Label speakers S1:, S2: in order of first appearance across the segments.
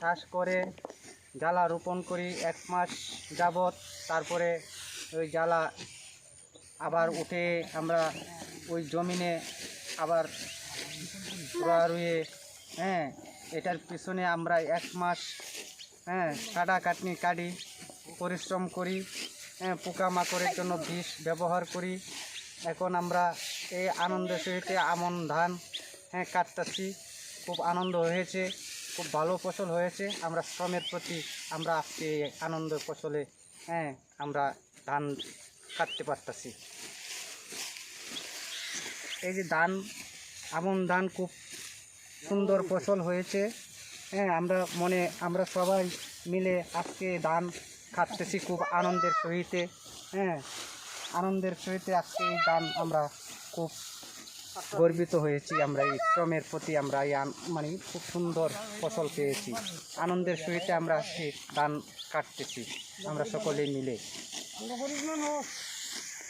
S1: চাষ করে, জ্বালা রোপণ করি এক মাস যাবত তারপরে ওই জ্বালা আবার উঠে আমরা ওই জমিনে আবার রুয়ে হ্যাঁ এটার পিছনে আমরা এক মাস হ্যাঁ কাটা কাটনি কাটি, পরিশ্রম করি হ্যাঁ পোকামাকড়ের জন্য বিষ ব্যবহার করি। এখন আমরা এই আনন্দের সহিত আমন ধান হ্যাঁ কাটতেছি। খুব আনন্দ হয়েছে। খুব ভালো ফসল হয়েছে। আমরা শ্রমের প্রতি আমরা আজকে আনন্দ ফসলে হ্যাঁ আমরা ধান কাটতে পারতেছি। এই যে ধান, আমন ধান খুব সুন্দর ফসল হয়েছে। হ্যাঁ আমরা মনে, আমরা সবাই মিলে আজকে ধান খাটতেছি খুব আনন্দের সহিতে। হ্যাঁ আনন্দের সহিতে আজকে এই ধান আমরা খুব গর্বিত হয়েছি। আমরা এই শ্রমের প্রতি আমরা এই মানে খুব সুন্দর ফসল পেয়েছি। আনন্দের সহিতে আমরা আজকে ধান কাটতেছি। আমরা সকলে মিলে।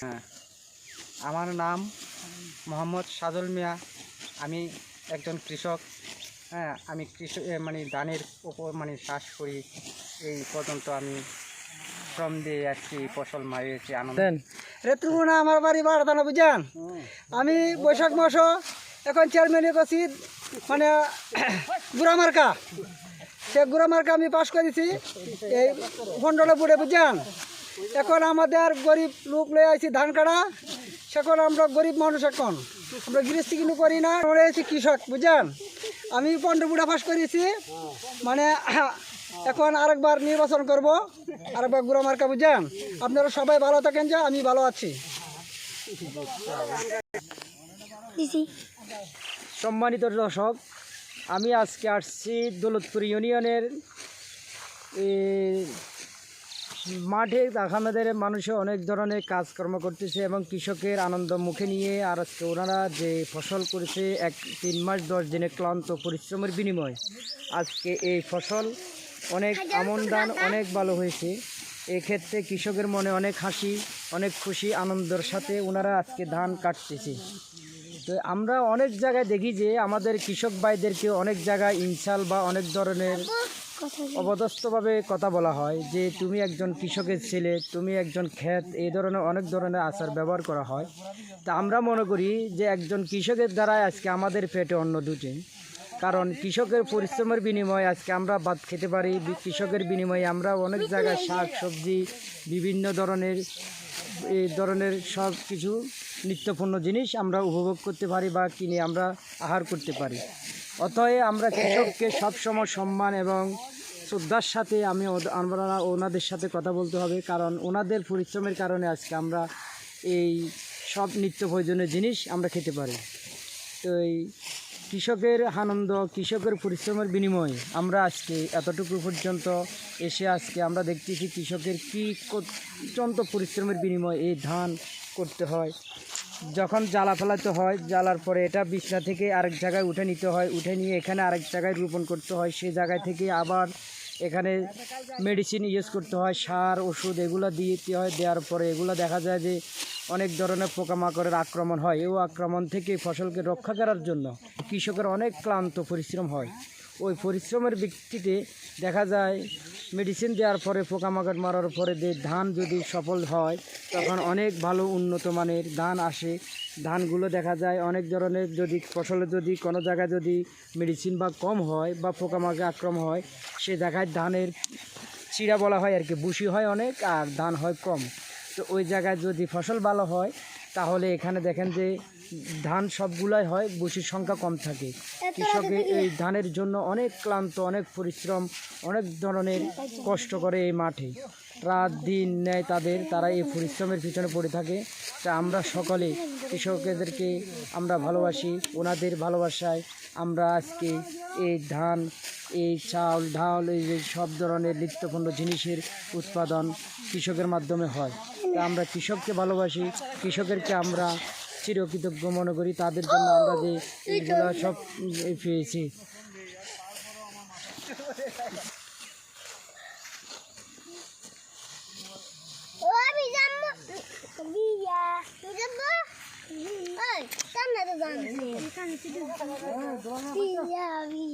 S1: হ্যাঁ। আমার নাম মোহাম্মদ সাজল মিয়া। আমি একজন কৃষক। হ্যাঁ আমি কৃষক মানে ধানের উপর মানে চাষ করি। এই পর্যন্ত আমি দিয়ে এই ফসল মারিয়েছি আনন্দ
S2: রেতুগুনা আমার বাড়ি বাড়াতানা বুঝান আমি বৈশাখ মাস এখন চেয়ারম্যানে করছি মানে গুড়ামার্কা সে গুড়ামার্কা আমি পাশ করেছি এই ফন্ডলে বুড়ে বুঝান এখন আমাদের গরিব লোক লয়ে আছি ধান কাটা। সেখন আমরা গরিব মানুষ এখন। আমরা গৃহস্থী কিন্তু করি না আমরা আছি কৃষক বুঝান আমি পন্ডবুড়া পাশ করেছি। মানে এখন আরেকবার নির্বাচন করব। আরেকবার গুড়া মার্কা বুঝান? আপনারা সবাই ভালো থাকেন যে আমি ভালো আছি। সম্মানিত দর্শক আমি আজকে আসছি দৌলতপুর ইউনিয়নের মাঠে। আমাদের মানুষে অনেক ধরনের কাজকর্ম করতেছে এবং কৃষকের আনন্দ মুখে নিয়ে আর আজকে ওনারা যে ফসল করেছে এক তিন মাস দশ দিনের ক্লান্ত পরিশ্রমের বিনিময় আজকে এই ফসল অনেক আমন ধান অনেক ভালো হয়েছে। এক্ষেত্রে কৃষকের মনে অনেক হাসি অনেক খুশি আনন্দের সাথে ওনারা আজকে ধান কাটতেছে। তো আমরা অনেক জায়গায় দেখি যে আমাদের কৃষক ভাইদেরকে অনেক জায়গায় ইনসাল বা অনেক ধরনের অবদস্থভাবে কথা বলা। হয় যে তুমি একজন কৃষকের ছেলে তুমি একজন ক্ষেত এই ধরনের অনেক ধরনের আচার ব্যবহার করা হয়। তা আমরা মনে করি যে একজন কৃষকের দ্বারাই আজকে আমাদের পেটে অন্ন দুটে কারণ কৃষকের পরিশ্রমের বিনিময়ে আজকে আমরা ভাত খেতে পারি, কৃষকের বিনিময়ে আমরা অনেক জায়গায় শাক, সবজি, বিভিন্ন ধরনের এই ধরনের সব কিছু নিত্যপূর্ণ জিনিস আমরা উপভোগ করতে পারি বা কিনে আমরা আহার করতে পারি। অতএব আমরা কৃষককে সবসময় সম্মান এবং শ্রদ্ধার সাথে আমি আমরা ওনাদের সাথে কথা বলতে হবে, কারণ ওনাদের পরিশ্রমের কারণে আজকে আমরা এই সব নিত্য প্রয়োজনীয় জিনিস আমরা খেতে পারি। তো এই কৃষকের আনন্দ, কৃষকের পরিশ্রমের বিনিময়ে আমরা আজকে এতটুকু পর্যন্ত এসে আজকে আমরা দেখতেছি কৃষকের কী অত্যন্ত পরিশ্রমের বিনিময়ে এই ধান করতে হয়। যখন জ্বালা ফেলাতে হয়, জ্বালার পরে এটা বিছনা থেকে আরেক জায়গায় উঠে নিতে হয়, উঠে নিয়ে এখানে আরেক জায়গায় রোপণ করতে হয় সেই জায়গায় থেকে আবার এখানে মেডিসিন ইউজ করতে হয়, সার, ওষুধ এগুলো দিতে হয়, দেওয়ার পরে এগুলো দেখা যায় যে অনেক ধরনের পোকামাকড়ের আক্রমণ হয়। এই আক্রমণ থেকে ফসলকে রক্ষা করার জন্য কৃষকের অনেক ক্লান্ত পরিশ্রম হয়। ওই পরিশ্রমের ভিত্তিতে দেখা যায় মেডিসিন দেওয়ার পরে পোকামাকড় মারার পরে যে ধান যদি সফল হয়, তখন অনেক ভালো উন্নত মানের ধান আসে। ধানগুলো দেখা যায় অনেক ধরনের যদি ফসলে যদি কোনো জায়গায় যদি মেডিসিন বা কম হয় বা পোকামাকড় আক্রমণ হয়, সে দেখায় ধানের চিরা বলা হয় আর কি বুশি হয় অনেক আর ধান হয় কম। তো ওই জায়গায় যদি ফসল ভালো হয় তাহলে এখানে দেখেন যে ধান সবগুলাই হয় বুশির সংখ্যা কম থাকে। কৃষকের এই ধানের জন্য অনেক ক্লান্ত অনেক পরিশ্রম অনেক ধরনের কষ্ট করে এই মাঠে। রাত দিন নেয় তাদের তারা এই পরিশ্রমের পিছনে পড়ে থাকে। তা আমরা সকলে কৃষকদেরকে আমরা ভালোবাসি ওনাদের ভালোবাসায় আমরা আজকে এই ধান এই চাউল ঢাল এই সব ধরনের নিত্যপণ্য জিনিসের উৎপাদন কৃষকের মাধ্যমে হয়। আমরা কৃষককে ভালোবাসি কৃষকেরকে আমরা চিরকৃতজ্ঞ মনে করি। তাদের জন্য আমরা যে এইগুলো সব পেয়েছি।
S3: আমি